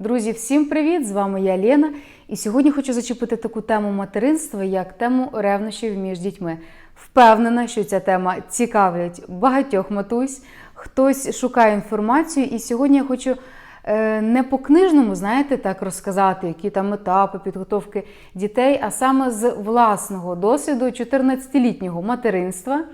Друзі, всім привіт! З вами я Лена. І сьогодні хочу зачепити таку тему материнства, як тему ревнощів між дітьми. Впевнена, що ця тема цікавить багатьох матусь, хтось шукає інформацію, і сьогодні я хочу е, не по книжному, знаєте, так розказати, які там етапи підготовки дітей, а саме з власного досвіду 14-літнього материнства.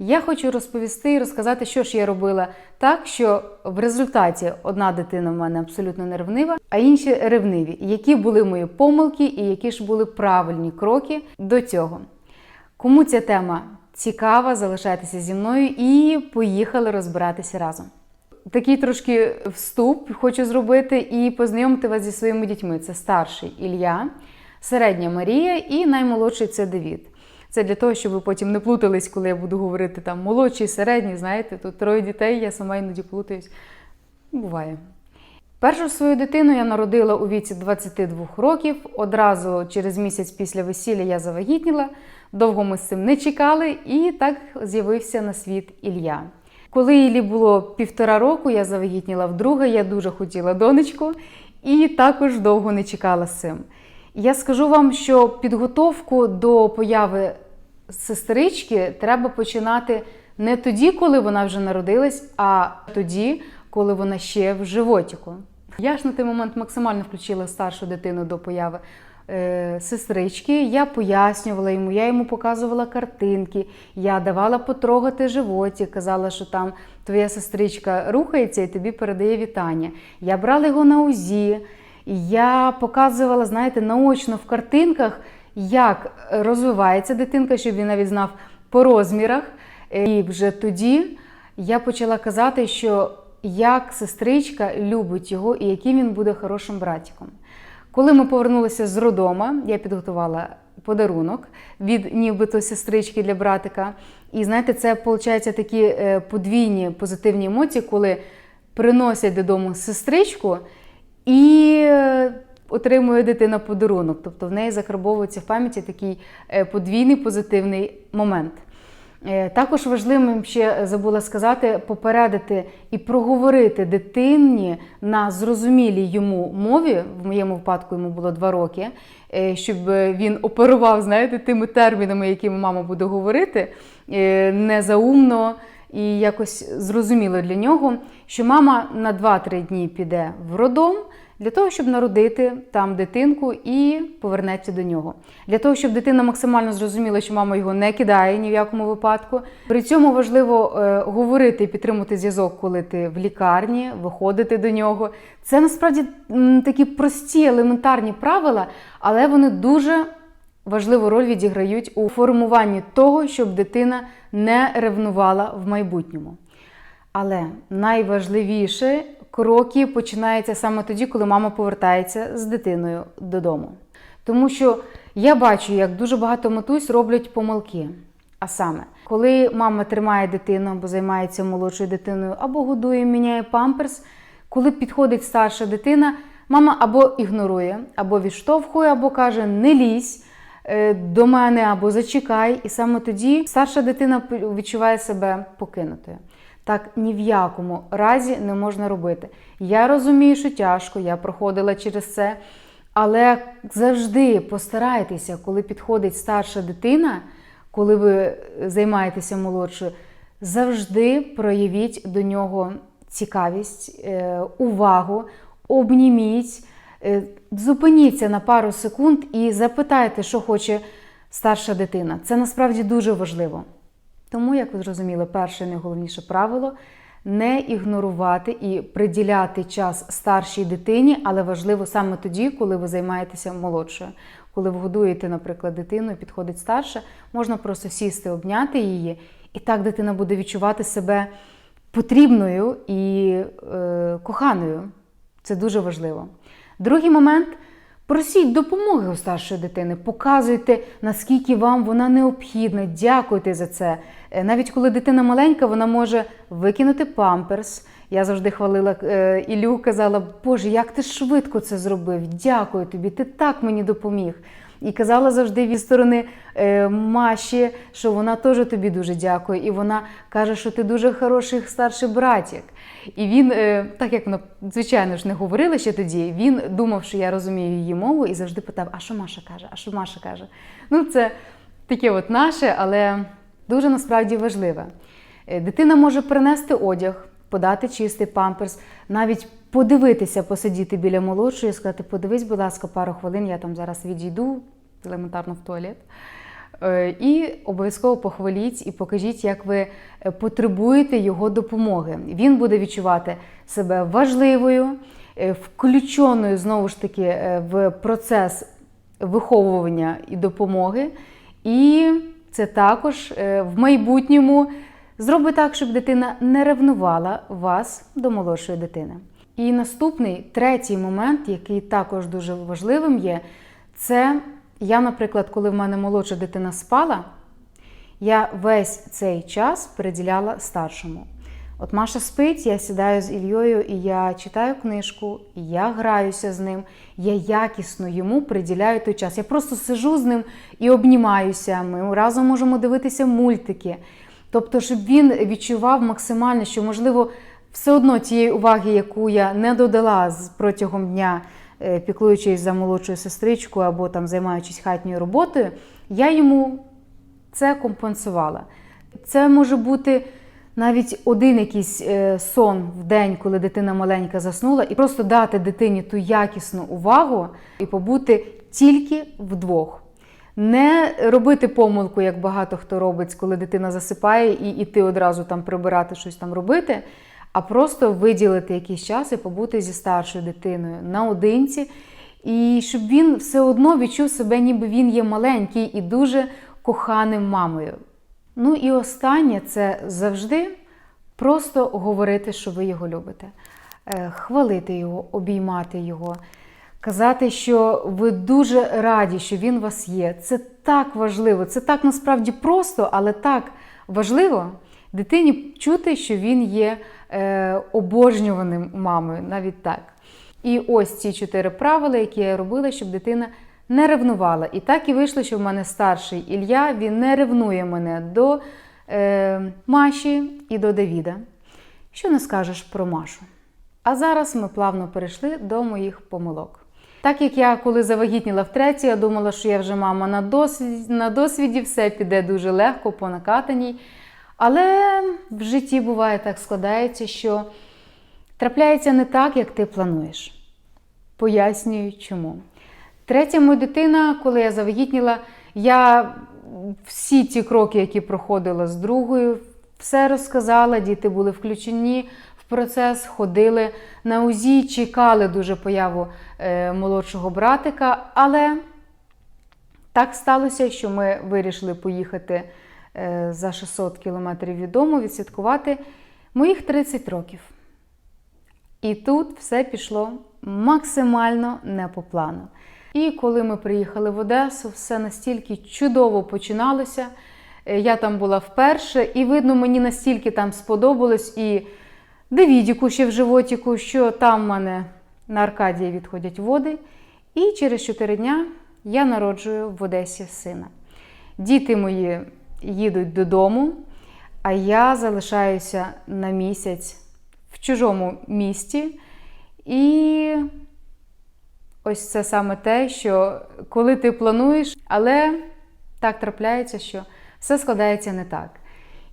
Я хочу розповісти і розказати, що ж я робила так, що в результаті одна дитина в мене абсолютно не ревнива, а інші ревниві. Які були мої помилки і які ж були правильні кроки до цього. Кому ця тема цікава, залишайтеся зі мною і поїхали розбиратися разом. Такий трошки вступ хочу зробити і познайомити вас зі своїми дітьми. Це старший Ілля, середня Марія і наймолодший це Давід. Це для того, щоб ви потім не плутались, коли я буду говорити там молодший, середній, знаєте, тут троє дітей, я сама іноді плутаюсь. Буває. Першу свою дитину я народила у віці 22 років. Одразу через місяць після весілля я завагітніла. Довго ми з цим не чекали, і так з'явився на світ Ілля. Коли Іллі було півтора року, я завагітніла вдруге, я дуже хотіла донечку і також довго не чекала з цим. Я скажу вам, що підготовку до появи сестрички треба починати не тоді, коли вона вже народилась, а тоді, коли вона ще в животіку. Я ж на той момент максимально включила старшу дитину до появи е, сестрички. Я пояснювала йому, я йому показувала картинки, я давала потрогати животик, казала, що там твоя сестричка рухається і тобі передає вітання. Я брала його на УЗІ. Я показувала, знаєте, наочно в картинках, як розвивається дитинка, щоб він навіть знав по розмірах. І вже тоді я почала казати, що як сестричка любить його і яким він буде хорошим братиком. Коли ми повернулися з родома, я підготувала подарунок від нібито сестрички для братика. І знаєте, це виходить такі е, подвійні позитивні емоції, коли приносять додому сестричку і е, отримує дитина подарунок. Тобто в неї закарбовується в пам'яті такий е, подвійний позитивний момент. Е, Також важливим ще забула сказати, попередити і проговорити дитині на зрозумілій йому мові. В моєму випадку йому було два роки, е, щоб він оперував, знаєте, тими термінами, якими мама буде говорити, незаумно і якось зрозуміло для нього, що мама на 2-3 дні піде в роддом, для того, щоб народити там дитинку і повернеться до нього. Для того, щоб дитина максимально зрозуміла, що мама його не кидає ні в якому випадку. При цьому важливо е, говорити і підтримувати зв'язок, коли ти в лікарні, виходити до нього. Це насправді м, такі прості елементарні правила, але вони дуже важливу роль відіграють у формуванні того, щоб дитина не ревнувала в майбутньому. Але найважливіше кроки починаються саме тоді, коли мама повертається з дитиною додому. Тому що я бачу, як дуже багато матусь роблять помилки. А саме, коли мама тримає дитину або займається молодшою дитиною, або годує, міняє памперс, коли підходить старша дитина, мама або ігнорує, або відштовхує, або каже не лізь е, до мене, або зачекай. І саме тоді старша дитина відчуває себе покинутою. Так ні в якому разі не можна робити. Я розумію, що тяжко, я проходила через це, але завжди постарайтеся, коли підходить старша дитина, коли ви займаєтеся молодшою, завжди проявіть до нього цікавість, е, увагу, обніміть, е, зупиніться на пару секунд і запитайте, що хоче старша дитина. Це насправді дуже важливо. Тому, як ви зрозуміли, перше і найголовніше правило не ігнорувати і приділяти час старшій дитині, але важливо саме тоді, коли ви займаєтеся молодшою. Коли ви годуєте, наприклад, дитину і підходить старша, можна просто сісти, обняти її, і так дитина буде відчувати себе потрібною і е, коханою. Це дуже важливо. Другий момент. Просіть допомоги у старшої дитини, показуйте, наскільки вам вона необхідна, дякуйте за це. Е, Навіть коли дитина маленька, вона може викинути памперс. Я завжди хвалила е, Ілю, казала, Боже, як ти швидко це зробив! Дякую тобі, ти так мені допоміг. І казала завжди від сторони е, Маші, що вона теж тобі дуже дякує. І вона каже, що ти дуже хороший старший братік. І він, е, так як вона, звичайно ж, не говорила ще тоді, він думав, що я розумію її мову, і завжди питав: а що Маша каже? А що Маша каже? Ну, це таке от наше, але дуже насправді важливе. Е, Дитина може принести одяг, подати чистий памперс, навіть подивитися, посидіти біля молодшої сказати: подивись, будь ласка, пару хвилин, я там зараз відійду елементарно в туалет. Е, І обов'язково похваліть і покажіть, як ви е, потребуєте його допомоги. Він буде відчувати себе важливою, е, включеною знову ж таки в процес виховування і допомоги. І це також в майбутньому зробить так, щоб дитина не ревнувала вас до молодшої дитини. І наступний третій момент, який також дуже важливим є, це я, наприклад, коли в мене молодша дитина спала, я весь цей час приділяла старшому. От Маша спить, я сідаю з Ільєю і я читаю книжку, я граюся з ним, я якісно йому приділяю той час. Я просто сижу з ним і обнімаюся. Ми разом можемо дивитися мультики. Тобто, щоб він відчував максимально, що можливо все одно тієї уваги, яку я не додала протягом дня, піклуючись за молодшу сестричку або там займаючись хатньою роботою, я йому це компенсувала. Це може бути навіть один якийсь е, сон в день, коли дитина маленька заснула, і просто дати дитині ту якісну увагу і побути тільки вдвох. Не робити помилку, як багато хто робить, коли дитина засипає, і іти одразу там прибирати щось там робити, а просто виділити якийсь час і побути зі старшою дитиною наодинці, і щоб він все одно відчув себе, ніби він є маленький і дуже коханим мамою. Ну і останнє це завжди просто говорити, що ви його любите, Е, хвалити його, обіймати його, казати, що ви дуже раді, що він у вас є. Це так важливо, це так насправді просто, але так важливо дитині чути, що він є е, обожнюваним мамою, навіть так. І ось ці чотири правила, які я робила, щоб дитина не ревнувала. І так і вийшло, що в мене старший Ілля він не ревнує мене до е, Маші і до Давіда. Що не скажеш про Машу? А зараз ми плавно перейшли до моїх помилок. Так як я коли завагітніла втретє, я думала, що я вже мама на досвіді, на досвіді все піде дуже легко по накатаній. Але в житті буває так складається, що трапляється не так, як ти плануєш. Пояснюю, чому. Третя моя дитина, коли я завагітніла, я всі ті кроки, які проходила з другою, все розказала, діти були включені в процес, ходили на УЗІ, чекали дуже появу е, молодшого братика. Але так сталося, що ми вирішили поїхати за 600 кілометрів від дому, відсвяткувати моїх 30 років. І тут все пішло максимально не по плану. І коли ми приїхали в Одесу, все настільки чудово починалося. Е, Я там була вперше, і видно, мені настільки там сподобалось і Давідіку ще в животіку, що там в мене на Аркадії відходять води. І через 4 дня я народжую в Одесі сина. Діти мої їдуть додому, а я залишаюся на місяць в чужому місті. І ось це саме те, що коли ти плануєш, але так трапляється, що все складається не так.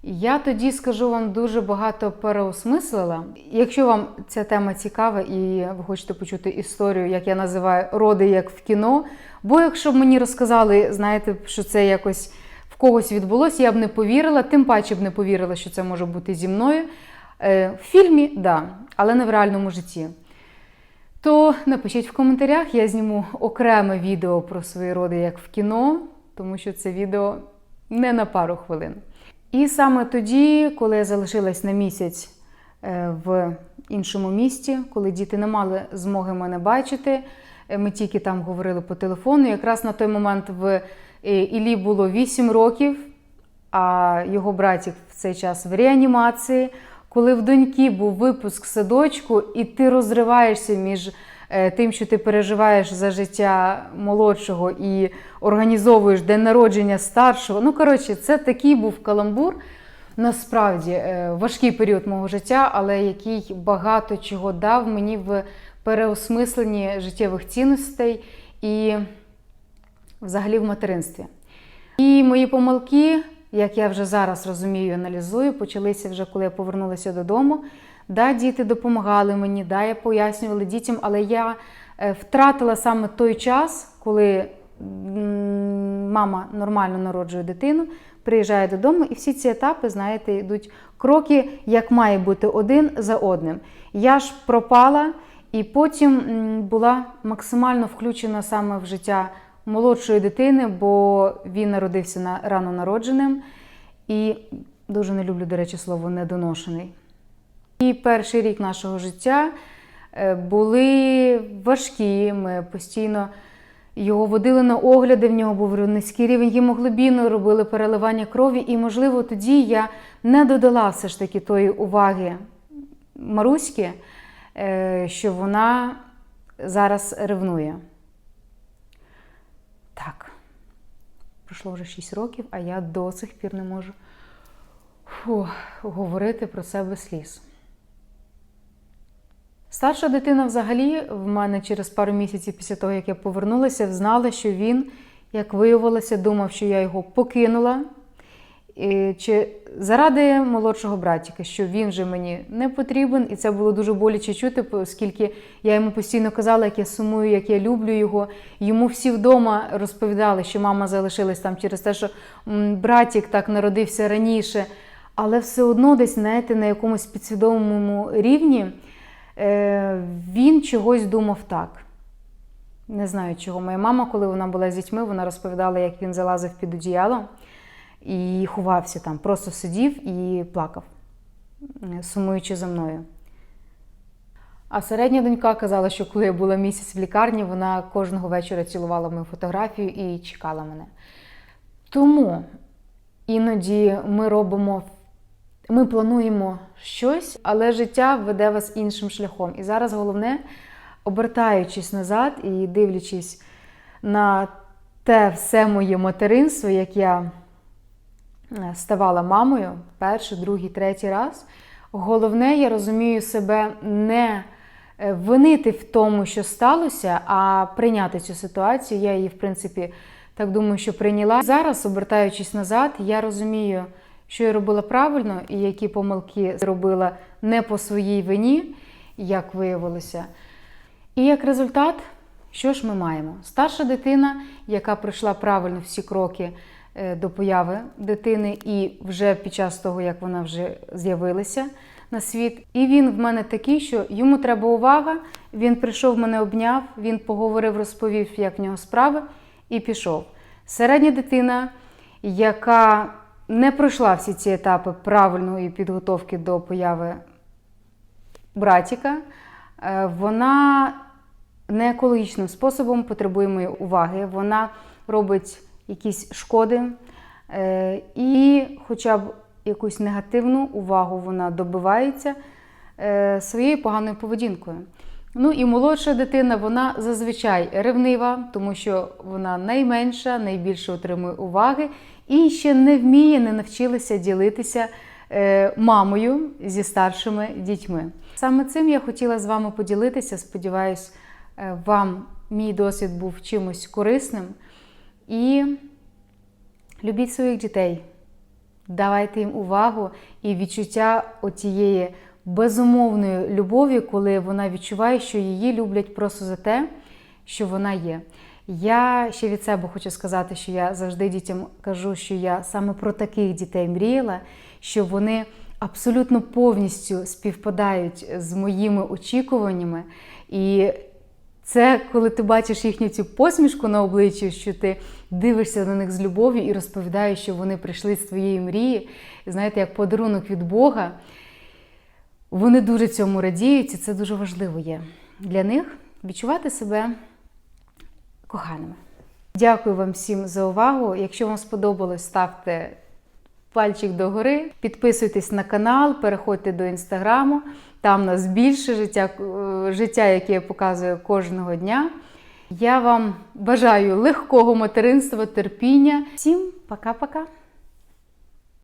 Я тоді скажу вам дуже багато переосмислила. Якщо вам ця тема цікава і ви хочете почути історію, як я називаю роди як в кіно. Бо якщо б мені розказали, знаєте, що це якось когось відбулося, я б не повірила, тим паче б не повірила, що це може бути зі мною. Е, В фільмі, да, але не в реальному житті. То напишіть в коментарях, я зніму окреме відео про свої роди як в кіно, тому що це відео не на пару хвилин. І саме тоді, коли я залишилась на місяць е, в іншому місті, коли діти не мали змоги мене бачити, е, ми тільки там говорили по телефону. Якраз на той момент в Іллі було 8 років, а його братик в цей час в реанімації. Коли в доньки був випуск садочку, і ти розриваєшся між е, тим, що ти переживаєш за життя молодшого і організовуєш день народження старшого. Ну, коротше, це такий був каламбур. Насправді е, важкий період мого життя, але який багато чого дав мені в переосмисленні життєвих цінностей і взагалі в материнстві. І мої помилки, як я вже зараз розумію аналізую, почалися вже коли я повернулася додому. Да, діти допомагали мені, да, я пояснювала дітям, але я е, втратила саме той час, коли мама нормально народжує дитину, приїжджає додому, і всі ці етапи, знаєте, йдуть кроки, як має бути один за одним. Я ж пропала і потім була максимально включена саме в життя молодшої дитини, бо він народився на рано народженим. І дуже не люблю, до речі, слово недоношений. І перший рік нашого життя е, були важкі. Ми постійно його водили на огляди, в нього був низький рівень гемоглобіну, робили переливання крові. І, можливо, тоді я не додала все ж таки тої уваги Маруськи, е, що вона зараз ревнує. Так, пройшло вже 6 років, а я до сих пір не можу фу, говорити про це без сліз. Старша дитина взагалі в мене через пару місяців після того, як я повернулася, знала, що він, як виявилося, думав, що я його покинула. Чи заради молодшого братіка, що він вже мені не потрібен, і це було дуже боляче чути, оскільки я йому постійно казала, як я сумую, як я люблю його. Йому всі вдома розповідали, що мама залишилась там через те, що братік так народився раніше. Але все одно десь, знаєте, на якомусь підсвідомому рівні е, він чогось думав так. Не знаю чого. Моя мама, коли вона була з дітьми, вона розповідала, як він залазив під одіяло і ховався там, просто сидів і плакав, е, сумуючи за мною. А середня донька казала, що коли я була місяць в лікарні, вона кожного вечора цілувала мою фотографію і чекала мене. Тому іноді ми робимо, ми плануємо щось, але життя веде вас іншим шляхом. І зараз головне, обертаючись назад і дивлячись на те все моє материнство, як я ставала мамою перший, другий, третій раз. Головне, я розумію себе не е, винити в тому, що сталося, а прийняти цю ситуацію. Я її, в принципі, так думаю, що прийняла. Зараз, обертаючись назад, я розумію, що я робила правильно і які помилки зробила не по своїй вині, як виявилося. І як результат, що ж ми маємо? Старша дитина, яка пройшла правильно всі кроки до появи дитини, і вже під час того, як вона вже з'явилася на світ. І він в мене такий, що йому треба увага. Він прийшов, мене обняв, він поговорив, розповів, як в нього справи, і пішов. Середня дитина, яка не пройшла всі ці етапи правильної підготовки до появи братіка, е, вона не екологічним способом потребує моєї уваги. Вона робить якісь шкоди, е, і хоча б якусь негативну увагу вона добивається е, своєю поганою поведінкою. Ну і молодша дитина, вона зазвичай ревнива, тому що вона найменша, найбільше отримує уваги і ще не вміє, не навчилася ділитися е, мамою зі старшими дітьми. Саме цим я хотіла з вами поділитися. Сподіваюсь, вам мій досвід був чимось корисним. І любіть своїх дітей, давайте їм увагу і відчуття отієї безумовної любові, коли вона відчуває, що її люблять просто за те, що вона є. Я ще від себе хочу сказати, що я завжди дітям кажу, що я саме про таких дітей мріяла, що вони абсолютно повністю співпадають з моїми очікуваннями. І це коли ти бачиш їхню цю посмішку на обличчі, що ти дивишся на них з любов'ю і розповідаєш, що вони прийшли з твоєї мрії, знаєте, як подарунок від Бога. Вони дуже цьому радіють, і це дуже важливо є для них відчувати себе коханими. Дякую вам всім за увагу. Якщо вам сподобалось, ставте пальчик догори, підписуйтесь на канал, переходьте до інстаграму. Там у нас більше життя, е, життя, яке я показую кожного дня. Я вам бажаю легкого материнства, терпіння. Всім пока-пока!